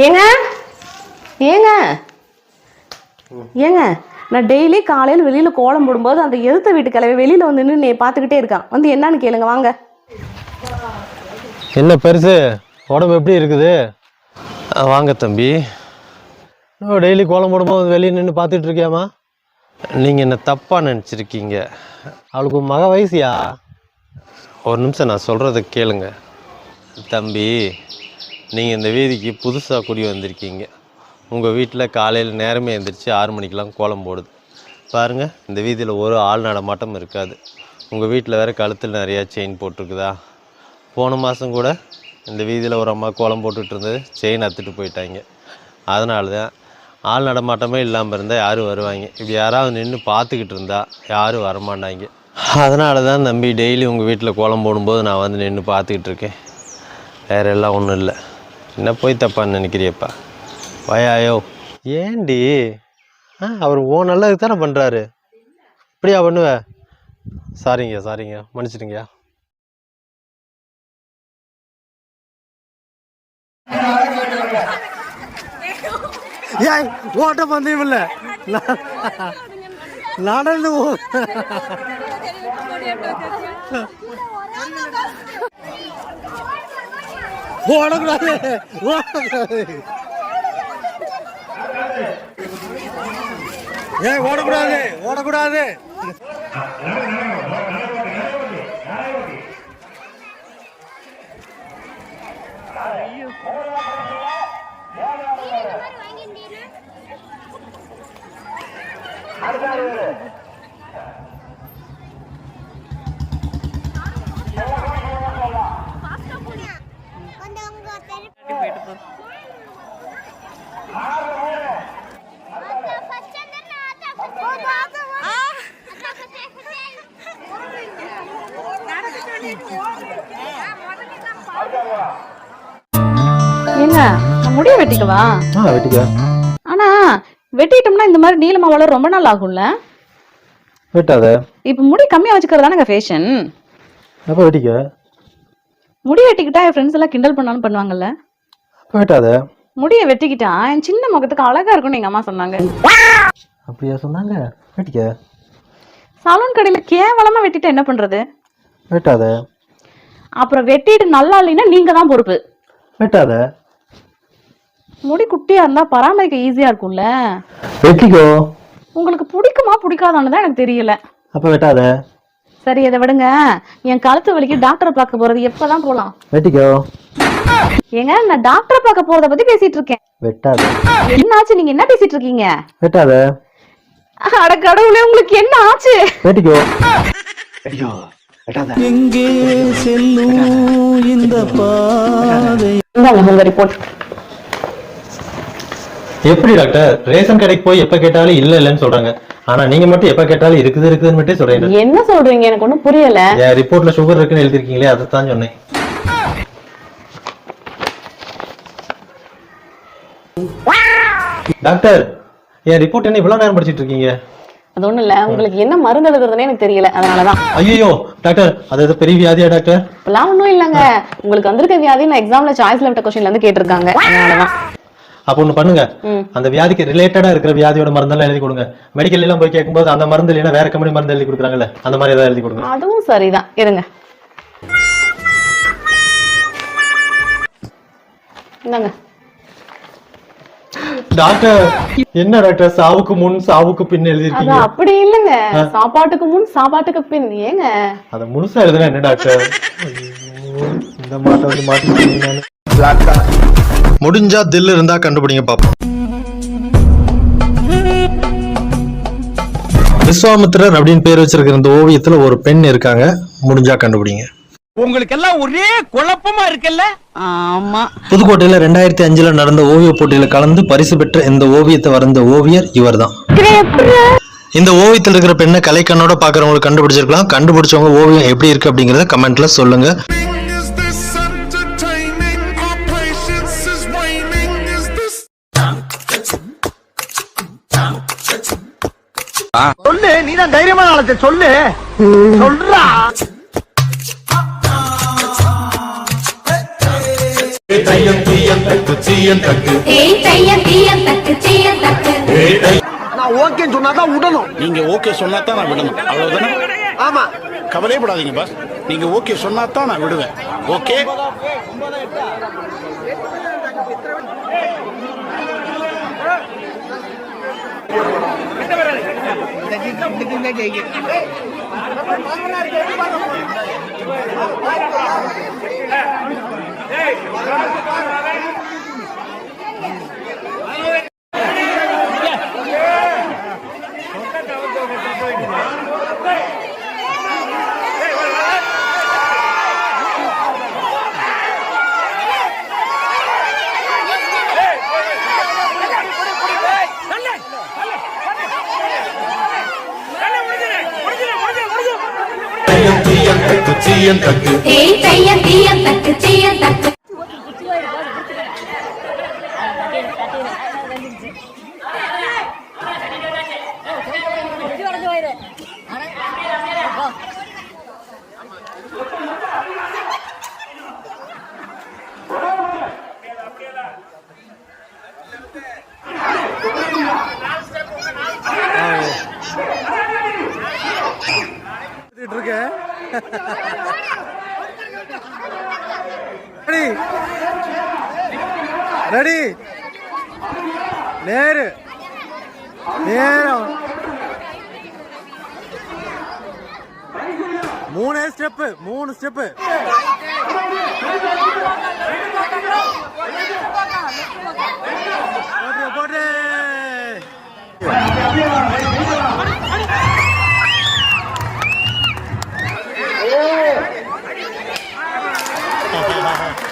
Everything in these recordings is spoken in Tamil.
ஏங்க? ஏங்க? ஏங்க? நான் டெய்லி காலையில் வெளியில் கோலம் போடும்போது அந்த எழுத்த வீட்டு கிளவி வெளியில் வந்து நின்று நீ பார்த்துக்கிட்டே இருக்கான் வந்து என்னன்னு கேளுங்க வாங்க. என்ன பெருசு? உடம்பு எப்படி இருக்குது? வாங்க தம்பி. டெய்லி கோலம் போடும்போது வெளியே நின்று பார்த்துட்டு இருக்கியாமா நீங்கள் என்ன தப்பாக நினச்சிருக்கீங்க? அவளுக்கு மக வயசியா? ஒரு நிமிஷம் நான் சொல்கிறத கேளுங்க. தம்பி நீங்கள் இந்த வீதிக்கு புதுசாக குடி வந்திருக்கீங்க. உங்கள் வீட்டில் காலையில் நேரமே எழுந்திரிச்சு ஆறு மணிக்கெலாம் கோலம் போடுது. பாருங்கள் இந்த வீதியில் ஒரு ஆள் நடமாட்டம் இருக்காது. உங்கள் வீட்டில் வேறு கழுத்தில் நிறையா செயின் போட்டிருக்குதா? போன மாதம் கூட இந்த வீதியில் ஒரு அம்மா கோலம் போட்டுகிட்டு இருந்தது செயின் அத்துட்டு போயிட்டாங்க. அதனால தான் ஆள் நடமாட்டமே இல்லாமல் இருந்தால் யாரும் வருவாங்க. இப்படி யாராவது நின்று பார்த்துக்கிட்டு இருந்தா யாரும் வரமாட்டாங்க. அதனால தான் தம்பி டெய்லி உங்கள் வீட்டில் கோலம் போடும்போது நான் வந்து நின்று பார்த்துக்கிட்டு இருக்கேன். வேறெல்லாம் ஒன்றும் இல்லை. என்ன போய் தப்பான்னு நினைக்கிறியப்பா? வயாயோ. ஏண்டி? ஆ அவர் ஓ நல்லதுக்கு தானே பண்ணுறாரு இப்படியா பண்ணுவ? சாரிங்க சாரிங்க. மன்னிச்சிடுங்கய்யா ஏய் ஓட்ட பந்தயம் இல்ல. நடந்து போ- ஓடக்கூடாது. ஓடக்கூடாது. ஏய் ஓடக்கூடாது. ஓடக்கூடாது. ஏங்க நான் முடிய வெட்டிக்கவா ஆ வெட்டிக்க. ஆனா வெட்டிட்டோம்னா இந்த மாதிரி நீளமா வளர ரொம்ப நாள் ஆகும்ல? வெட்டாத. இப்போ முடி கம்மியா வச்சுக்கிறது தானங்க ஃபேஷன் அப்போ வெட்டிக்க? முடி வெட்டிக்கிட்டா என் ஃப்ரெண்ட்ஸ் எல்லாம் கிண்டல் பண்ணாலும் பண்ணுவாங்கல்ல? வெட்டாத முடியை வெட்டிக்கிட்டா? என் சின்ன முகத்துக்கு அழகா இருக்கும்னு எங்க அம்மா சொன்னாங்க. அப்படியா சொன்னாங்க? வெட்டிக்க. சலூன் கடையில கேவலமா வெட்டிட்டா என்ன பண்றது? வெட்டாத. அப்புறம் வெட்டிட்டு நல்லா இல்லைன்னா நீங்க தான் பொறுப்பு. வெட்டாத. முடி குட்டியா இருந்தா பராமரிக்க ஈஸியா இருக்கும்ல. வெட்டிக்கோ. உங்களுக்கு பிடிக்குமா பிடிக்காதான்னு தான் எனக்கு தெரியல. அப்போ வெட்டாத. சரி இதை விடுங்க. என் கழுத்து வலிக்கு டாக்டரை பார்க்க போறது எப்பதான் போலாம். வெட்டிக்கோ. ஏங்க நான் டாக்டரை பார்க்க போறத பத்தி பேசிட்டு இருக்கேன். வெட்டாத. என்னாச்சு? நீங்க என்ன பேசிட்டு இருக்கீங்க? வெட்டாத. அட கடவுளே உங்களுக்கு என்ன ஆச்சு? வெட்டிக்கோ. எங்கே செல்லும் இந்த பாதை? உங்க ரிப்போர்ட் எப்படி டாக்டர்? ரேஷன் கடைக்கு போய் எப்ப கேட்டாலும் இல்ல இல்லன்னு சொல்றாங்க. ஆனா நீங்க மட்டும் எப்ப கேட்டாலும் இருக்குது இருக்குதுன்னு மட்டும் சொல்றீங்க. என்ன சொல்றீங்க? எனக்கு ஒண்ணும் புரியல. ரிப்போர்ட்ல சுகர் இருக்குன்னு எழுதிருக்கீங்களே அதை தான் சொன்னேன். டாக்டர் என் ரிப்போர்ட் என்ன இவ்வளவு நேரம் படிச்சிட்டு இருக்கீங்க? அது ஒண்ணும் இல்ல உங்களுக்கு என்ன மருந்து எழுதுறதுன்னே எனக்கு தெரியல அதனாலதான். ஐயோ டாக்டர் அது எது பெரிய வியாதியா டாக்டர்? இப்பெல்லாம் ஒண்ணும் இல்லைங்க. உங்களுக்கு வந்திருக்க வியாதி நான் எக்ஸாம்ல சாய்ஸ்ல விட்ட கொஸ்டின்ல இருந்து கேட்டிருக்காங்க. அதனாலதான். அப்ப ஒண்ணு பண்ணுங்க. அந்த வியாதிக்கு ரிலேட்டடா இருக்கிற வியாதியோட மருந்தெல்லாம் எழுதி கொடுங்க. மெடிக்கல் எல்லாம் போய் கேட்கும்போது அந்த மருந்து இல்லைன்னா வேற கம்பெனி மருந்து எழுதி கொடுக்குறாங்கல்ல அந்த மாதிரி ஏதாவது எழுதி கொடுங்க. அதுவும் சரிதான். இருங்க. இந்தாங்க. டாக்டர் என்ன டாக்டர் சாவுக்கு முன் சாவுக்கு பின் எழுதிருக்கீங்க அப்படி இல்லைங்க. சாப்பாட்டுக்கு முன் சாப்பாட்டுக்கு பின் ஏங்க. அத முழுசா எழுதுனா என்ன டாக்டர்? இந்த மாட்டை வந்து மாட்டிக்கிட்டீங்க முடிஞ்சா தில் இருந்தா கண்டுபிடிங்க பாப்போம். விஸ்வாமித்திரர் அப்படின்னு பேர் வச்சிருக்கிற இந்த ஓவியத்துல ஒரு பெண் இருக்காங்க. முடிஞ்சா கண்டுபிடிங்க. உங்களுக்கு எல்லாம் ஒரே குழப்பமா இருக்குல்ல? ஆமா. புதுக்கோட்டையில ரெண்டாயிரத்தி அஞ்சுல நடந்த ஓவிய போட்டியில கலந்து பரிசு பெற்ற இந்த ஓவியத்தை வரைந்த ஓவியர் இவர்தான். இந்த ஓவியத்தில் இருக்கிற பெண்ணை கலைக்கண்ணோட பாக்குறவங்களுக்கு கண்டுபிடிச்சிருக்கலாம். கண்டுபிடிச்சவங்க ஓவியம் எப்படி இருக்கு அப்படிங்கறத கமெண்ட்ல சொல்லுங்க. சொல்லு நீ தான் தைரியமான ஆளத்தை சொல்லு. சொல்றா. தையம் தீயம் தக்கு தையம் தீயம் தக்கு தீயம் தக்கு. நான் ஓகேன்னு சொன்னாதான் விடணும். நீங்க ஓகே சொன்னா தான் நான் விடணும். அவ்வளவுதானே? ஆமா. கவலைப்படாதீங்க பாஸ் நீங்க ஓகே சொன்னா தான் நான் விடுவேன். ஓகே? தையம் தீயம் தக்கு தீயம் தக்கு ரெடி. நேரு. நேரம். மூணு ஸ்டெப்பு மூணு ஸ்டெப்பு போட்டு போட்டு.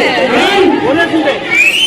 네. 네. 원래 준비.